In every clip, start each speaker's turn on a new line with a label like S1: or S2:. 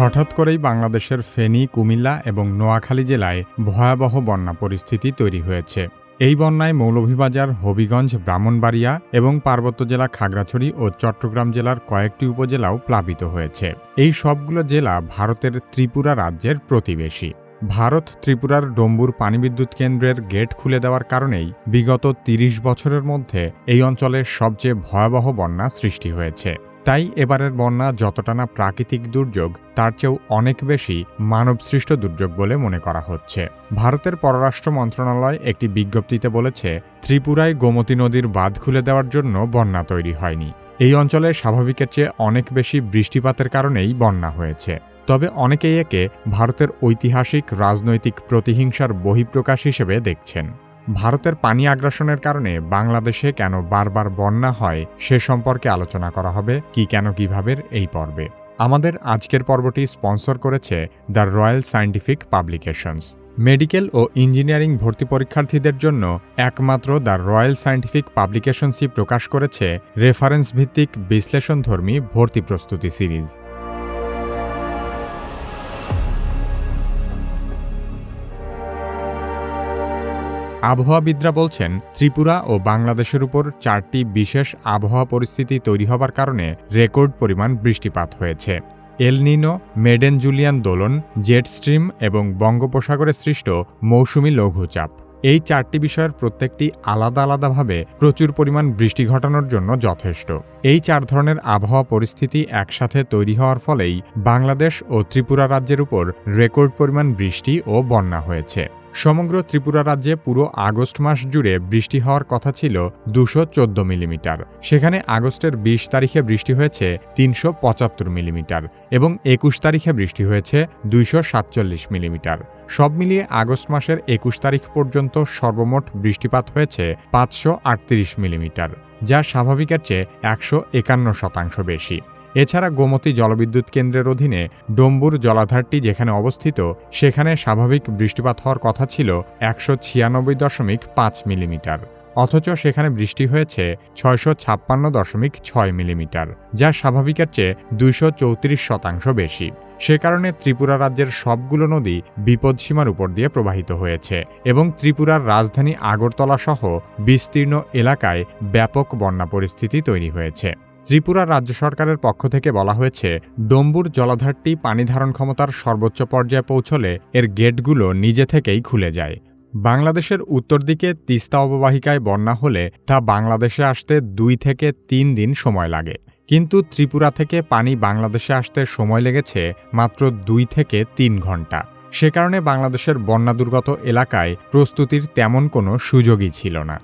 S1: হঠাৎ করেই বাংলাদেশের ফেনী, কুমিল্লা এবং নোয়াখালী জেলায় ভয়াবহ বন্যা পরিস্থিতি তৈরি হয়েছে। এই বন্যায় মৌলভীবাজার, হবিগঞ্জ, ব্রাহ্মণবাড়িয়া এবং পার্বত্য জেলা খাগড়াছড়ি ও চট্টগ্রাম জেলার কয়েকটি উপজেলাও প্লাবিত হয়েছে। এই সবগুলো জেলা ভারতের ত্রিপুরা রাজ্যের প্রতিবেশী। ভারত ত্রিপুরার ডম্বুর পানিবিদ্যুৎ কেন্দ্রের গেট খুলে দেওয়ার কারণেই বিগত ৩০ বছরের মধ্যে এই অঞ্চলে সবচেয়ে ভয়াবহ বন্যা সৃষ্টি হয়েছে। তাই এবারের বন্যা যতটা না প্রাকৃতিক দুর্যোগ, তার চেয়েও অনেক বেশি মানবসৃষ্ট দুর্যোগ বলে মনে করা হচ্ছে। ভারতের পররাষ্ট্র মন্ত্রণালয় একটি বিজ্ঞপ্তিতে বলেছে, ত্রিপুরায় গোমতী নদীর বাঁধ খুলে দেওয়ার জন্য বন্যা তৈরি হয়নি। এই অঞ্চলে স্বাভাবিকের চেয়ে অনেক বেশি বৃষ্টিপাতের কারণেই বন্যা হয়েছে। তবে অনেকেই একে ভারতের ঐতিহাসিক রাজনৈতিক প্রতিহিংসার বহিঃপ্রকাশ হিসেবে দেখছেন। ভারতের পানি আগ্রাসনের কারণে বাংলাদেশে কেন বারবার বন্যা হয় সে সম্পর্কে আলোচনা করা হবে কি কেন কীভাবে এই পর্বে। আমাদের আজকের পর্বটি স্পন্সর করেছে the royal scientific publications. Medical O engineering ভর্তি পরীক্ষার্থীদের জন্য একমাত্র দ্য রয়্যাল সায়েন্টিফিক পাবলিকেশনসই প্রকাশ করেছে রেফারেন্স ভিত্তিক বিশ্লেষণধর্মী ভর্তি প্রস্তুতি সিরিজ। আবহাওয়াবিদরা বলছেন, ত্রিপুরা ও বাংলাদেশের উপর চারটি বিশেষ আবহাওয়া পরিস্থিতি তৈরি হবার কারণে রেকর্ড পরিমাণ বৃষ্টিপাত হয়েছে। এলনিনো মেডেন জুলিয়ান দোলন, জেট স্ট্রিম এবং বঙ্গোপসাগরে সৃষ্ট মৌসুমি লঘুচাপ। এই চারটি বিষয়ের প্রত্যেকটি আলাদা আলাদাভাবে প্রচুর পরিমাণ বৃষ্টি ঘটানোর জন্য যথেষ্ট। এই চার ধরনের আবহাওয়া পরিস্থিতি একসাথে তৈরি হওয়ার ফলেই বাংলাদেশ ও ত্রিপুরা রাজ্যের উপর রেকর্ড পরিমাণ বৃষ্টি ও বন্যা হয়েছে। সমগ্র ত্রিপুরা রাজ্যে পুরো আগস্ট মাস জুড়ে বৃষ্টি হওয়ার কথা ছিল দুশো চোদ্দ মিলিমিটার। সেখানে আগস্টের বিশ তারিখে বৃষ্টি হয়েছে তিনশো পঁচাত্তর মিলিমিটার এবং একুশ তারিখে বৃষ্টি হয়েছে দুইশো সাতচল্লিশ মিলিমিটার। সব মিলিয়ে আগস্ট মাসের একুশ তারিখ পর্যন্ত সর্বমোট বৃষ্টিপাত হয়েছে পাঁচশো আটত্রিশ মিলিমিটার, যা স্বাভাবিকের চেয়ে একশো একান্ন শতাংশ বেশি। এছাড়া গোমতী জলবিদ্যুৎ কেন্দ্রের অধীনে ডম্বুর জলাধারটি যেখানে অবস্থিত, সেখানে স্বাভাবিক বৃষ্টিপাত হওয়ার কথা ছিল একশো ছিয়ানব্বই দশমিক পাঁচ মিলিমিটার। অথচ সেখানে বৃষ্টি হয়েছে ছয়শো ছাপ্পান্ন দশমিক ছয় মিলিমিটার, যা স্বাভাবিকের চেয়ে দুইশো চৌত্রিশ শতাংশ বেশি। সে কারণে ত্রিপুরা রাজ্যের সবগুলো নদী বিপদসীমার উপর দিয়ে প্রবাহিত হয়েছে এবং ত্রিপুরার রাজধানী আগরতলা সহ বিস্তীর্ণ এলাকায় ব্যাপক বন্যা পরিস্থিতি তৈরি হয়েছে। ত্রিপুরা রাজ্য সরকারের পক্ষ থেকে বলা হয়েছে, ডম্বুর জলাধারটি পানি ধারণ ক্ষমতার সর্বোচ্চ পর্যায়ে পৌঁছলে এর গেটগুলো নিজে থেকেই খুলে যায়। বাংলাদেশের উত্তর দিকে তিস্তা অববাহিকায় বন্যা হলে তা বাংলাদেশে আসতে দুই থেকে তিন দিন সময় লাগে। কিন্তু ত্রিপুরা থেকে পানি বাংলাদেশে আসতে সময় লেগেছে মাত্র দুই থেকে তিন ঘণ্টা। সে কারণে বাংলাদেশের বন্যা দুর্গত এলাকায় প্রস্তুতির তেমন কোনো সুযোগই ছিল না।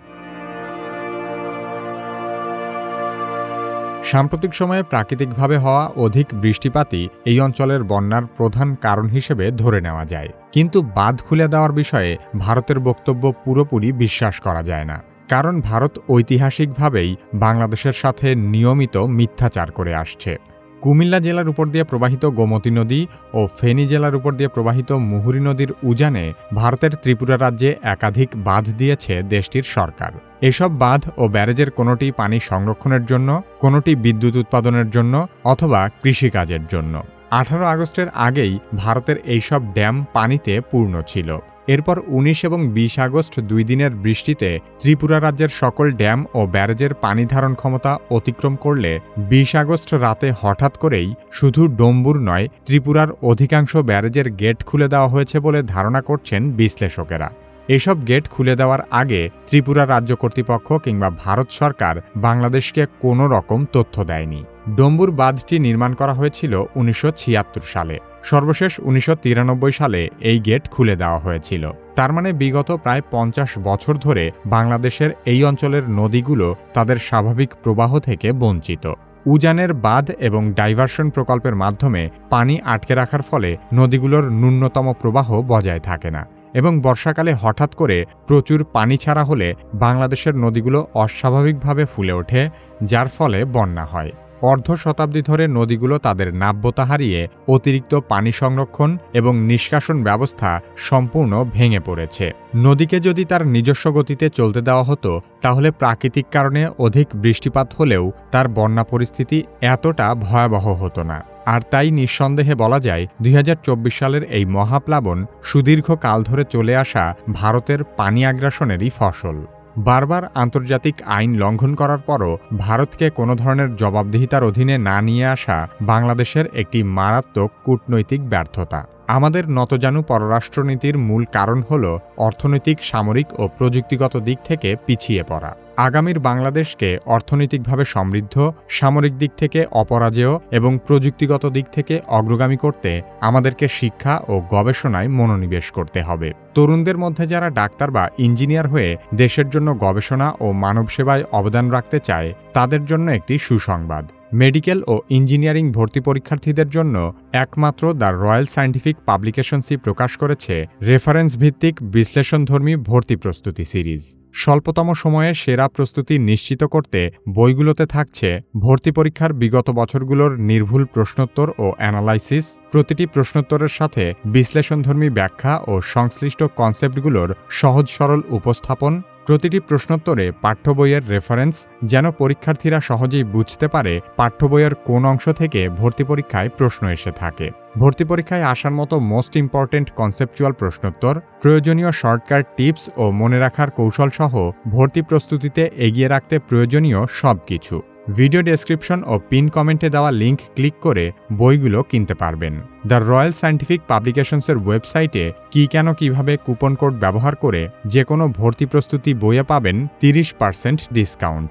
S1: সাম্প্রতিক সময়ে প্রাকৃতিকভাবে হওয়া অধিক বৃষ্টিপাতই এই অঞ্চলের বন্যার প্রধান কারণ হিসেবে ধরে নেওয়া যায়। কিন্তু বাঁধ খুলে দেওয়ার বিষয়ে ভারতের বক্তব্য পুরোপুরি বিশ্বাস করা যায় না। কারণ ভারত ঐতিহাসিকভাবেই বাংলাদেশের সাথে নিয়মিত মিথ্যাচার করে আসছে। কুমিল্লা জেলার উপর দিয়ে প্রবাহিত গোমতী নদী ও ফেনী জেলার উপর দিয়ে প্রবাহিত মুহুরী নদীর উজানে ভারতের ত্রিপুরা রাজ্যে একাধিক বাঁধ দিয়েছে দেশটির সরকার। এসব বাঁধ ও ব্যারেজের কোনোটি পানি সংরক্ষণের জন্য, কোনোটি বিদ্যুৎ উৎপাদনের জন্য অথবা কৃষিকাজের জন্য। আঠারো আগস্টের আগেই ভারতের এইসব ড্যাম পানিতে পূর্ণ ছিল। এরপর উনিশ এবং বিশ আগস্ট দুই দিনের বৃষ্টিতে ত্রিপুরা রাজ্যের সকল ড্যাম ও ব্যারেজের পানি ধারণ ক্ষমতা অতিক্রম করলে বিশ আগস্ট রাতে হঠাৎ করেই শুধু ডম্বুর নয়, ত্রিপুরার অধিকাংশ ব্যারেজের গেট খুলে দেওয়া হয়েছে বলে ধারণা করছেন বিশ্লেষকেরা। এসব গেট খুলে দেওয়ার আগে ত্রিপুরা রাজ্য কর্তৃপক্ষ কিংবা ভারত সরকার বাংলাদেশকে কোনো রকম তথ্য দেয়নি। ডম্বুর বাঁধটি নির্মাণ করা হয়েছিল উনিশশো ছিয়াত্তর সালে। সর্বশেষ উনিশশো তিরানব্বই সালে এই গেট খুলে দেওয়া হয়েছিল। তার মানে বিগত প্রায় পঞ্চাশ বছর ধরে বাংলাদেশের এই অঞ্চলের নদীগুলো তাদের স্বাভাবিক প্রবাহ থেকে বঞ্চিত। উজানের বাঁধ এবং ডাইভারশন প্রকল্পের মাধ্যমে পানি আটকে রাখার ফলে নদীগুলোর ন্যূনতম প্রবাহ বজায় থাকে না। এবং বর্ষাকালে হঠাৎ করে প্রচুর পানি ছাড়া হলে বাংলাদেশের নদীগুলো অস্বাভাবিকভাবে ফুলে ওঠে, যার ফলে বন্যা হয়। অর্ধ শতাব্দী ধরে নদীগুলো তাদের নাব্যতা হারিয়ে অতিরিক্ত পানি সংরক্ষণ এবং নিষ্কাশন ব্যবস্থা সম্পূর্ণ ভেঙে পড়েছে। নদীকে যদি তার নিজস্ব গতিতে চলতে দেওয়া হতো, তাহলে প্রাকৃতিক কারণে অধিক বৃষ্টিপাত হলেও তার বন্যা পরিস্থিতি এতটা ভয়াবহ হতো না। আর তাই নিঃসন্দেহে বলা যায়, দুই হাজার চব্বিশ সালের এই মহাপ্লাবন সুদীর্ঘ কাল ধরে চলে আসা ভারতের পানি আগ্রাসনেরই ফসল। বারবার আন্তর্জাতিক আইন লঙ্ঘন করার পরও ভারতকে কোনো ধরনের জবাবদিহিতার অধীনে না নিয়ে আসা বাংলাদেশের একটি মারাত্মক কূটনৈতিক ব্যর্থতা। আমাদের নতজানু পররাষ্ট্রনীতির মূল কারণ হল অর্থনৈতিক, সামরিক ও প্রযুক্তিগত দিক থেকে পিছিয়ে পড়া। আগামীর বাংলাদেশকে অর্থনৈতিকভাবে সমৃদ্ধ, সামরিক দিক থেকে অপরাজেয় এবং প্রযুক্তিগত দিক থেকে অগ্রগামী করতে আমাদেরকে শিক্ষা ও গবেষণায় মনোনিবেশ করতে হবে। তরুণদের মধ্যে যারা ডাক্তার বা ইঞ্জিনিয়ার হয়ে দেশের জন্য গবেষণা ও মানব সেবায় অবদান রাখতে চায়, তাদের জন্য একটি সুসংবাদ। মেডিকেল ও ইঞ্জিনিয়ারিং ভর্তি পরীক্ষার্থীদের জন্য একমাত্র দ্য রয়্যাল সায়েন্টিফিক পাবলিকেশনসি প্রকাশ করেছে রেফারেন্স ভিত্তিক বিশ্লেষণধর্মী ভর্তি প্রস্তুতি সিরিজ। স্বল্পতম সময়ে সেরা প্রস্তুতি নিশ্চিত করতে বইগুলোতে থাকছে ভর্তি পরীক্ষার বিগত বছরগুলোর নির্ভুল প্রশ্নোত্তর ও অ্যানালাইসিস, প্রতিটি প্রশ্নোত্তরের সাথে বিশ্লেষণধর্মী ব্যাখ্যা ও সংশ্লিষ্ট কনসেপ্টগুলোর সহজ সরল উপস্থাপন প্রতিটি প্রশ্নোত্তরে পাঠ্য বইয়ের রেফারেন্স যেন পরীক্ষার্থীরা সহজেই বুঝতে পারে পাঠ্য বইয়ের কোন অংশ থেকে ভর্তি পরীক্ষায় প্রশ্ন এসে থাকে। ভর্তি পরীক্ষায় আসার মতো মোস্ট ইম্পর্টেন্ট কনসেপচুয়াল প্রশ্নোত্তর, প্রয়োজনীয় শর্টকাট টিপস ও মনে রাখার কৌশল সহ ভর্তি প্রস্তুতিতে এগিয়ে রাখতে প্রয়োজনীয় সব কিছু ভিডিও ডেসক্রিপশন ও পিন কমেন্টে দেওয়া লিঙ্ক ক্লিক করে বইগুলো কিনতে পারবেন। দ্য রয়্যাল সায়েন্টিফিক পাবলিকেশনসের ওয়েবসাইটে কি কেন কীভাবে কুপন কোড ব্যবহার করে যে কোনো ভর্তি প্রস্তুতি বইয়ে পাবেন তিরিশ পার্সেন্ট ডিসকাউন্ট।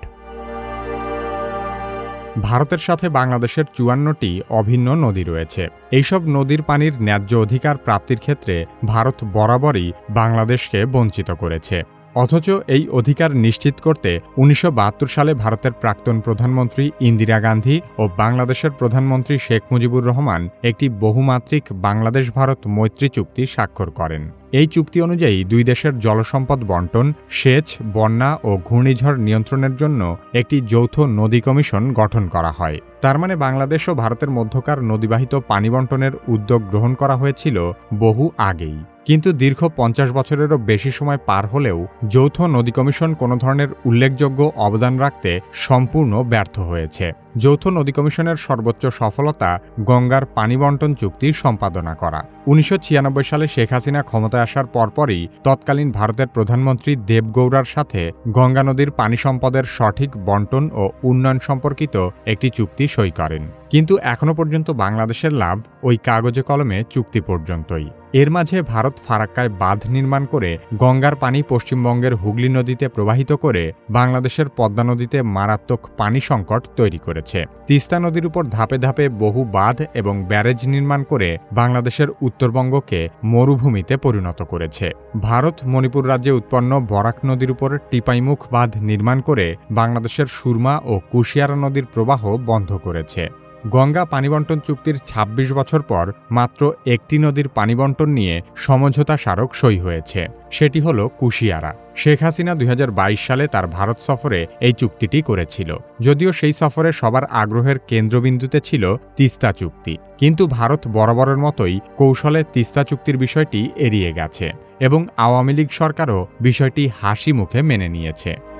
S1: ভারতের সাথে বাংলাদেশের চুয়ান্নটি অভিন্ন নদী রয়েছে। এইসব নদীর পানির ন্যায্য অধিকার প্রাপ্তির ক্ষেত্রে ভারত বরাবরই বাংলাদেশকে বঞ্চিত করেছে। অথচ এই অধিকার নিশ্চিত করতে উনিশশো বাহাত্তর সালে ভারতের প্রাক্তন প্রধানমন্ত্রী ইন্দিরা গান্ধী ও বাংলাদেশের প্রধানমন্ত্রী শেখ মুজিবুর রহমান একটি বহুমাত্রিক বাংলাদেশ ভারত মৈত্রী চুক্তি স্বাক্ষর করেন। এই চুক্তি অনুযায়ী দুই দেশের জলসম্পদ বন্টন, সেচ, বন্যা ও ঘূর্ণিঝড় নিয়ন্ত্রণের জন্য একটি যৌথ নদী কমিশন গঠন করা হয়। তার মানে বাংলাদেশ ও ভারতের মধ্যকার নদীবাহিত পানি বন্টনের উদ্যোগ গ্রহণ করা হয়েছিল বহু আগেই। কিন্তু দীর্ঘ পঞ্চাশ বছরেরও বেশি সময় পার হলেও যৌথ নদী কমিশন কোনো ধরনের উল্লেখযোগ্য অবদান রাখতে সম্পূর্ণ ব্যর্থ হয়েছে। যৌথ নদী কমিশনের সর্বোচ্চ সফলতা গঙ্গার পানি বন্টন চুক্তি সম্পাদনা করা। উনিশশো ছিয়ানব্বই সালে শেখ হাসিনা ক্ষমতায় আসার পরপরই তৎকালীন ভারতের প্রধানমন্ত্রী দেবগৌড়ার সাথে গঙ্গা নদীর পানি সম্পদের সঠিক বন্টন ও উন্নয়ন সম্পর্কিত একটি চুক্তি সই করেন। কিন্তু এখনও পর্যন্ত বাংলাদেশের লাভ ওই কাগজে কলমে চুক্তি পর্যন্তই। এর মাঝে ভারত ফারাক্কায় বাঁধ নির্মাণ করে গঙ্গার পানি পশ্চিমবঙ্গের হুগলি নদীতে প্রবাহিত করে বাংলাদেশের পদ্মা নদীতে মারাত্মক পানি সংকট তৈরি করেছে তিস্তা নদীর উপর ধাপে ধাপে বহু বাঁধ এবং ব্যারেজ নির্মাণ করে বাংলাদেশের উত্তরবঙ্গকে মরুভূমিতে পরিণত করেছে। ভারত, মণিপুর রাজ্যে উৎপন্ন বরাক নদীর উপর টিপাইমুখ বাঁধ নির্মাণ করে বাংলাদেশের সুরমা ও কুশিয়ারা নদীর প্রবাহ বন্ধ করেছে। গঙ্গা পানিবন্টন চুক্তির ২৬ বছর পর মাত্র একটি নদীর পানিবন্টন নিয়ে সমঝোতা স্মারক সই হয়েছে। সেটি হল কুশিয়ারা। শেখ হাসিনা দুই হাজার বাইশ সালে তার ভারত সফরে এই চুক্তিটি করেছিল। যদিও সেই সফরে সবার আগ্রহের কেন্দ্রবিন্দুতে ছিল তিস্তা চুক্তি। কিন্তু ভারত বরাবরের মতোই কৌশলে তিস্তা চুক্তির বিষয়টি এড়িয়ে গেছে এবং আওয়ামী লীগ সরকারও বিষয়টি হাসি মুখে মেনে নিয়েছে।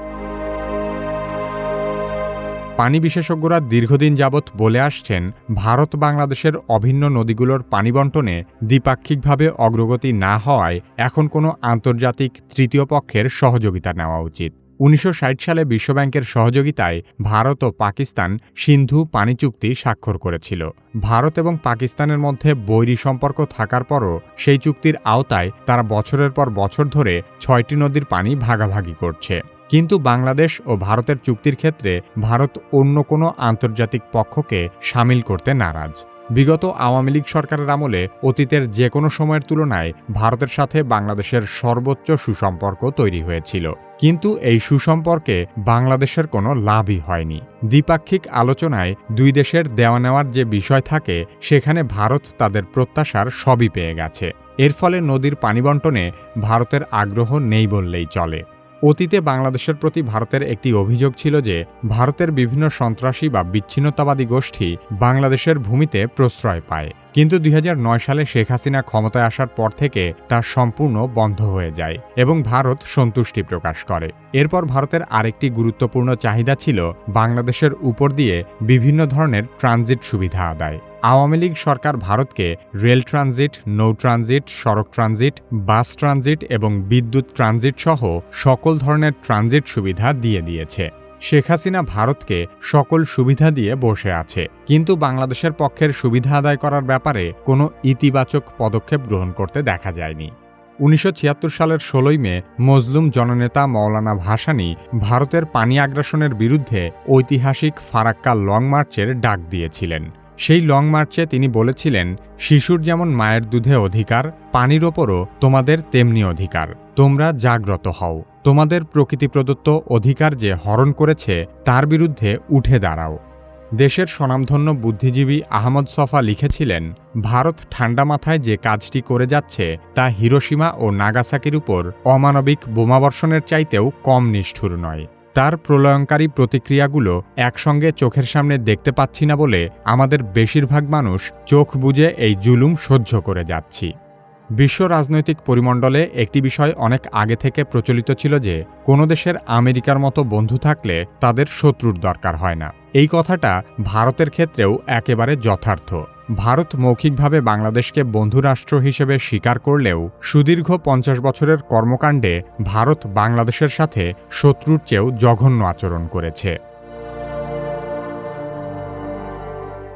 S1: পানি বিশেষজ্ঞরা দীর্ঘদিন যাবৎ বলে আসছেন, ভারত বাংলাদেশের অভিন্ন নদীগুলোর পানি বন্টনে দ্বিপাক্ষিকভাবে অগ্রগতি না হওয়ায় এখন কোনো আন্তর্জাতিক তৃতীয় পক্ষের সহযোগিতা নেওয়া উচিত। উনিশশো ষাট সালে বিশ্বব্যাংকের সহযোগিতায় ভারত ও পাকিস্তান সিন্ধু পানি চুক্তি স্বাক্ষর করেছিল। ভারত এবং পাকিস্তানের মধ্যে বৈরী সম্পর্ক থাকার পরও সেই চুক্তির আওতায় তারা বছরের পর বছর ধরে ছয়টি নদীর পানি ভাগাভাগি করছে। কিন্তু বাংলাদেশ ও ভারতের চুক্তির ক্ষেত্রে ভারত অন্য কোনো আন্তর্জাতিক পক্ষকে সামিল করতে নারাজ। বিগত আওয়ামী লীগ সরকারের আমলে অতীতের যে কোনো সময়ের তুলনায় ভারতের সাথে বাংলাদেশের সর্বোচ্চ সুসম্পর্ক তৈরি হয়েছিল। কিন্তু এই সুসম্পর্কে বাংলাদেশের কোনো লাভই হয়নি। দ্বিপাক্ষিক আলোচনায় দুই দেশের দেওয়া নেওয়ার যে বিষয় থাকে, সেখানে ভারত তাদের প্রত্যাশার সবই পেয়ে গেছে। এর ফলে নদীর পানি বন্টনে ভারতের আগ্রহ নেই বললেই চলে। অতীতে বাংলাদেশের প্রতি ভারতের একটি অভিযোগ ছিল যে, ভারতের বিভিন্ন সন্ত্রাসী বা বিচ্ছিন্নতাবাদী গোষ্ঠী বাংলাদেশের ভূমিতে প্রশ্রয় পায়। কিন্তু দুই হাজার নয় সালে শেখ হাসিনা ক্ষমতায় আসার পর থেকে তা সম্পূর্ণ বন্ধ হয়ে যায় এবং ভারত সন্তুষ্টি প্রকাশ করে। এরপর ভারতের আরেকটি গুরুত্বপূর্ণ চাহিদা ছিল বাংলাদেশের উপর দিয়ে বিভিন্ন ধরনের ট্রানজিট সুবিধা আদায়। আওয়ামী লীগ সরকার ভারতকে রেল ট্রানজিট, নৌ ট্রানজিট, সড়ক ট্রানজিট, বাস ট্রানজিট এবং বিদ্যুৎ ট্রানজিট সহ সকল ধরনের ট্রানজিট সুবিধা দিয়ে দিয়েছে। শেখ হাসিনা ভারতকে সকল সুবিধা দিয়ে বসে আছে। কিন্তু বাংলাদেশের পক্ষের সুবিধা আদায় করার ব্যাপারে কোনো ইতিবাচক পদক্ষেপ গ্রহণ করতে দেখা যায়নি। উনিশশো ছিয়াত্তর সালের ষোলোই মে মজলুম জননেতা মৌলানা ভাসানী ভারতের পানি আগ্রাসনের বিরুদ্ধে ঐতিহাসিক ফারাক্কা লং মার্চের ডাক দিয়েছিলেন। সেই লং মার্চে তিনি বলেছিলেন, শিশুর যেমন মায়ের দুধে অধিকার, পানির ওপরও তোমাদের তেমনি অধিকার। তোমরা জাগ্রত হও। তোমাদের প্রকৃতি প্রদত্ত অধিকার যে হরণ করেছে, তার বিরুদ্ধে উঠে দাঁড়াও। দেশের স্বনামধন্য বুদ্ধিজীবী আহমদ সফা লিখেছিলেন, ভারত ঠান্ডা মাথায় যে কাজটি করে যাচ্ছে, তা হিরোসীমা ও নাগাসাকির উপর অমানবিক বোমাবর্ষণের চাইতেও কম নিষ্ঠুর নয়। তার প্রলয়ঙ্কারী প্রতিক্রিয়াগুলো একসঙ্গে চোখের সামনে দেখতে পাচ্ছি না বলে আমাদের বেশিরভাগ মানুষ চোখ বুজে এই জুলুম সহ্য করে যাচ্ছি। বিশ্ব রাজনৈতিক পরিমণ্ডলে একটি বিষয় অনেক আগে থেকে প্রচলিত ছিল যে, কোনো দেশের আমেরিকার মতো বন্ধু থাকলে তাদের শত্রুর দরকার হয় না। এই কথাটা ভারতের ক্ষেত্রেও একেবারে যথার্থ। ভারত মৌখিকভাবে বাংলাদেশকে বন্ধুরাষ্ট্র হিসেবে স্বীকার করলেও সুদীর্ঘ পঞ্চাশ বছরের কর্মকাণ্ডে ভারত বাংলাদেশের সাথে শত্রুর চেয়েও জঘন্য আচরণ করেছে।